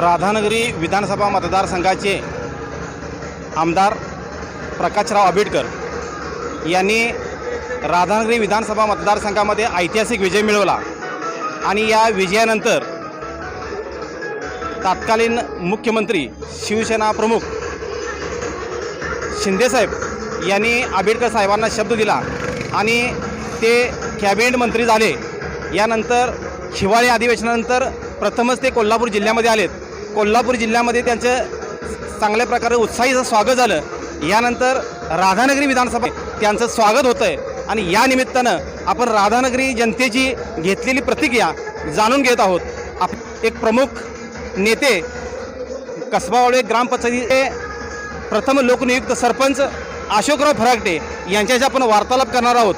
राधानगरी विधानसभा मतदारसंघाचे आमदार प्रकाशराव आंबेडकर यांनी राधानगरी विधानसभा मतदारसंघामध्ये ऐतिहासिक विजय मिळवला आणि या विजयानंतर तत्कालीन मुख्यमंत्री शिवसेना प्रमुख शिंदेसाहेब यांनी आंबेडकर साहेबांना शब्द दिला आणि ते कॅबिनेट मंत्री झाले. यानंतर हिवाळी अधिवेशनानंतर प्रथमच ते कोल्हापूर जिल्ह्यामध्ये आलेत. कोल्हापूर जिल्ह्यामध्ये त्यांचं चांगल्या प्रकारे उत्साहीचं स्वागत झालं. यानंतर राधानगरी विधानसभा त्यांचं स्वागत होतं आहे आणि या निमित्तानं आपण राधानगरी जनतेची घेतलेली प्रतिक्रिया जाणून घेत आहोत. आप एक प्रमुख नेते कसबावळे ग्रामपंचायतीचे प्रथम लोकनियुक्त सरपंच अशोकराव फरागटे यांच्याशी आपण वार्तालाप करणार आहोत.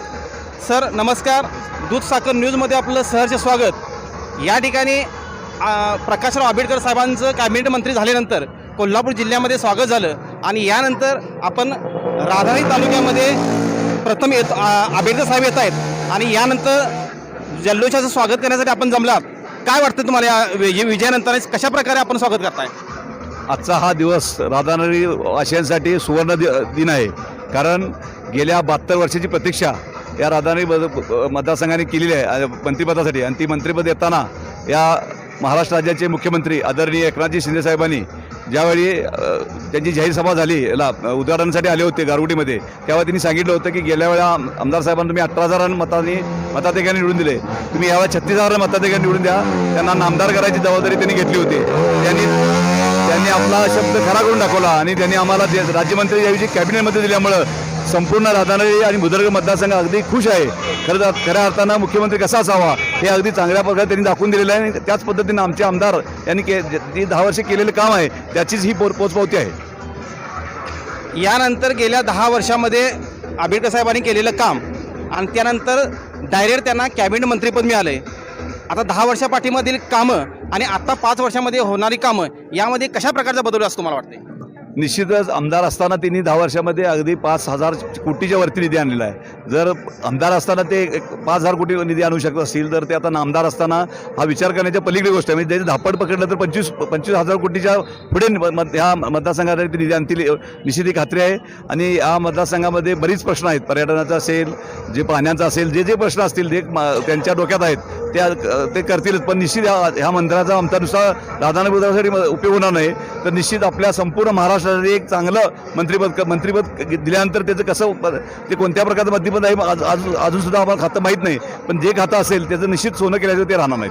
सर नमस्कार. दूध साखर न्यूजमध्ये आपलं सहर्ष स्वागत. या ठिकाणी प्रकाशराव आंबेडकर साहेबांचं कॅबिनेट मंत्री झाल्यानंतर कोल्हापूर जिल्ह्यामध्ये स्वागत झालं. आणि यानंतर आपण राधारी तालुक्यामध्ये प्रथम येत आंबेडकर साहेब येत आहेत. आणि यानंतर जल्लोषाचं स्वागत करण्यासाठी आपण जमलात. काय वाटतं तुम्हाला या विजयानंतर कशा प्रकारे आपण स्वागत करताय? आजचा हा दिवस राधानगरी वाशियांसाठी सुवर्ण दि दिन आहे. कारण गेल्या बहात्तर वर्षाची प्रतीक्षा या राधानगरी मतदारसंघाने केलेली आहे मंत्रिपदासाठी आणि ती मंत्रिपद येताना या महाराष्ट्र राज्याचे मुख्यमंत्री आदरणीय एकनाथजी शिंदेसाहेबांनी ज्यावेळी त्यांची जाहीर सभा झाली ला उद्घाटनासाठी आले होते गारगुटीमध्ये तेव्हा त्यांनी सांगितलं होतं की गेल्या वेळा आमदार साहेबांना तुम्ही अठरा हजार मतांनी मताधिकारी निवडून दिले. तुम्ही यावेळा छत्तीस हजार मताधिकारी निवडून द्या. त्यांना नामदार करायची जबाबदारी त्यांनी घेतली होती. त्यांनी त्यांनी आपला शब्द खरा करून दाखवला आणि त्यांनी आम्हाला राज्यमंत्री याविषयी कॅबिनेटमध्ये दिल्यामुळं संपूर्ण राधानगरी आणि भुदर्ग मतदारसंघ अगदी खुश आहे. खरं तर खऱ्या अर्थानं मुख्यमंत्री कसा असावा हे अगदी चांगल्या प्रकारे त्यांनी दाखवून दिलेलं आहे आणि त्याच पद्धतीनं आमचे आमदार यांनी के जे दहा वर्षे केलेलं काम आहे त्याचीच ही पो पोचपावती आहे. यानंतर गेल्या दहा वर्षामध्ये आंबेडकर साहेबांनी केलेलं काम आणि त्यानंतर डायरेक्ट त्यांना कॅबिनेट मंत्रीपद मिळालं आहे आता दहा वर्षापाठीमधील कामं आणि आत्ता पाच वर्षामध्ये होणारी कामं यामध्ये कशा प्रकारचा बदल असतो मला वाटते निश्चितच आमदार असताना त्यांनी दहा वर्षामध्ये अगदी पाच हजार कोटीच्या वरती निधी आणलेला आहे. जर आमदार असताना ते एक पाच हजार कोटी निधी आणू शकत असतील तर ते आता आमदार असताना हा विचार करण्याच्या पलीकडे गोष्ट आहे. म्हणजे त्याचं धापड पकडलं तर पंचवीस पंचवीस हजार कोटीच्या पुढे मत- ह्या मतदारसंघात ते निधी आणतील निश्चित खात्री आहे. आणि या मतदारसंघामध्ये बरीच प्रश्न आहेत. पर्यटनाचा असेल जे पाण्याचा असेल जे जे प्रश्न असतील ते त्यांच्या डोक्यात आहेत त्या ते करतीलच पण निश्चित ह्या ह्या मंदिराचा आमचा नुसता राधानगरसाठी उपयोग होणार नाही. तर निश्चित आपल्या संपूर्ण महाराष्ट्रासाठी एक चांगलं मंत्रिपद मंत्रिपद दिल्यानंतर त्याचं कसं ते कोणत्या प्रकारचं मंत्रिपद आहे आज आज अजून सुद्धा आम्हाला खातं माहीत नाही. पण जे खातं असेल त्याचं निश्चित सोनं केल्याचं ते राहणार नाही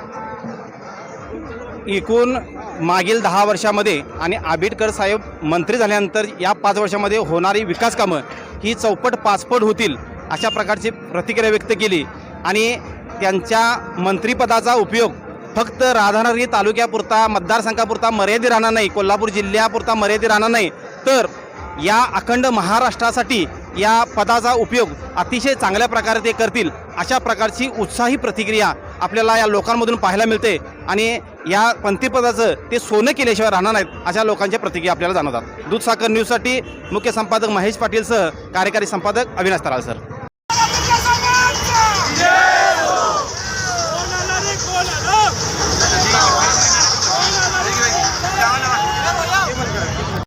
एकूण मागील दहा वर्षामध्ये आणि आंबेडकर साहेब मंत्री झाल्यानंतर या पाच वर्षामध्ये होणारी विकास कामं ही चौपट पाचपट होतील अशा प्रकारची प्रतिक्रिया व्यक्त केली. आणि त्यांच्या मंत्रिपदाचा उपयोग फक्त राधानगरी तालुक्यापुरता मतदारसंघापुरता मर्यादित राहणार नाही कोल्हापूर जिल्ह्यापुरता मर्यादित राहणार नाही. तर या अखंड महाराष्ट्रासाठी या पदाचा उपयोग अतिशय चांगल्या प्रकारे ते करतील अशा प्रकारची उत्साही प्रतिक्रिया आपल्याला या लोकांमधून पाहायला मिळते आणि या पंथीपदाचं ते सोनं केल्याशिवाय राहणार नाहीत अशा लोकांच्या प्रतिक्रिया आपल्याला जाणवतात. दूधसागर न्यूजसाठी मुख्य संपादक महेश पाटीलसह कार्यकारी संपादक अविनाश तराल सर.